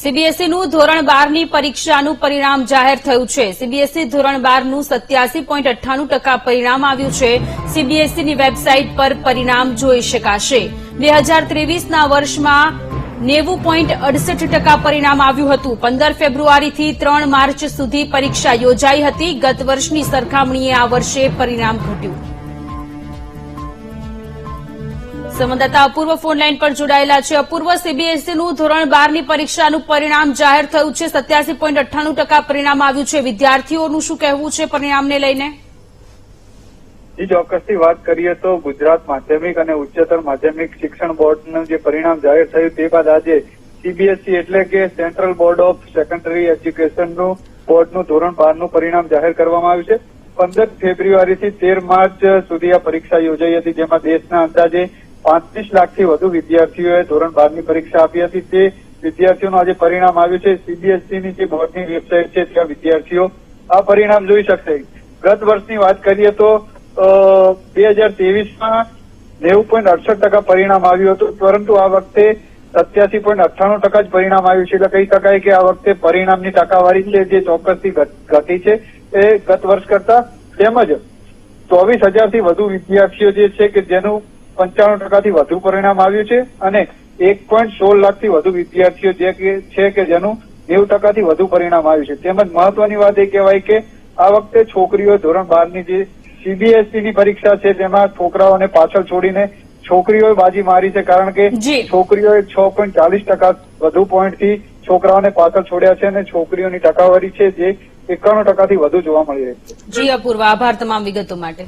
સીબીએસઈનું ધોરણ બારની પરીક્ષાનું પરિણામ જાહેર થયું છે. સીબીએસઈ ધોરણ બારનું સત્યાસી પોઈન્ટ અઠ્ઠાણું ટકા પરિણામ આવ્યું છે. સીબીએસઈની વેબસાઇટ પર પરિણામ જોઈ શકાશે. બે હજાર ત્રેવીસના વર્ષમાં નેવું પોઈન્ટ અડસઠ ટકા પરિણામ આવ્યું હતું. પંદર ફેબ્રુઆરીથી ત્રણ માર્ચ સુધી પરીક્ષા યોજાઈ હતી. ગત વર્ષની સરખામણીએ આ વર્ષે પરિણામ ઘટ્યું. સંવાદદાતા અપૂર્વ ફોનલાઈન પર જોડાયેલા છે. અપૂર્વ સીબીએસઈનું ધોરણ બારની પરીક્ષાનું પરિણામ જાહેર થયું છે. સત્યાસી પોઈન્ટ અઠ્ઠાણું ટકા પરિણામ આવ્યું છે. વિદ્યાર્થીઓનું શું કહેવું છે પરિણામને લઈને? જી, ચોક્કસથી વાત કરીએ તો ગુજરાત માધ્યમિક અને ઉચ્ચતર માધ્યમિક શિક્ષણ બોર્ડનું જે પરિણામ જાહેર થયું તે બાદ આજે સીબીએસઈ એટલે કે સેન્ટ્રલ બોર્ડ ઓફ સેકન્ડરી એજ્યુકેશનનું બોર્ડનું ધોરણ બારનું પરિણામ જાહેર કરવામાં આવ્યું છે. પંદર ફેબ્રુઆરીથી તેર માર્ચ સુધી આ પરીક્ષા યોજાઈ હતી, જેમાં દેશના અંદાજે પાંત્રીસ લાખથી વધુ વિદ્યાર્થીઓએ ધોરણ બારની પરીક્ષા આપી હતી. તે વિદ્યાર્થીઓનું આજે પરિણામ આવ્યું છે. સીબીએસઈની જે બોર્ડની વેબસાઇટ છે, ત્યાં વિદ્યાર્થીઓ આ પરિણામ જોઈ શકશે. ગત વર્ષની વાત કરીએ તો બે હજાર ત્રેવીસમાં નેવું પોઈન્ટ અડસઠ ટકા પરિણામ આવ્યું હતું. પરંતુ આ વખતે સત્યાસી પોઈન્ટ અઠ્ઠાણું ટકા જ પરિણામ આવ્યું છે. એટલે કહી શકાય કે આ વખતે પરિણામની ટકાવારી છે જે ચોક્કસથી ઘટ- છે. એ ગત વર્ષ કરતા તેમજ ચોવીસ હજારથી વધુ વિદ્યાર્થીઓ જે છે કે જેનું પંચાણું ટકાથી વધુ પરિણામ આવ્યું છે અને એક પોઈન્ટ સોળ લાખથી વધુ વિદ્યાર્થીઓ જે છે કે જેનું નેવું ટકાથી વધુ પરિણામ આવ્યું છે. તેમજ મહત્વની વાત એ કહેવાય કે આ વખતે છોકરીઓ ધોરણ બારની જે સીબીએસઈ પરીક્ષા છે તેમાં છોકરાઓને પાછળ છોડીને છોકરીઓએ બાજી મારી છે કારણ કે. છોકરીઓએ છ પોઈન્ટ ચાલીસ ટકા વધુ પોઈન્ટથી છોકરાઓને પાછળ છોડ્યા છે અને છોકરીઓની ટકાવારી છે જે એકાણું ટકાથી વધુ જોવા મળી રહી છે. જી અપૂર્વ. આભાર તમામ વિગતો માટે.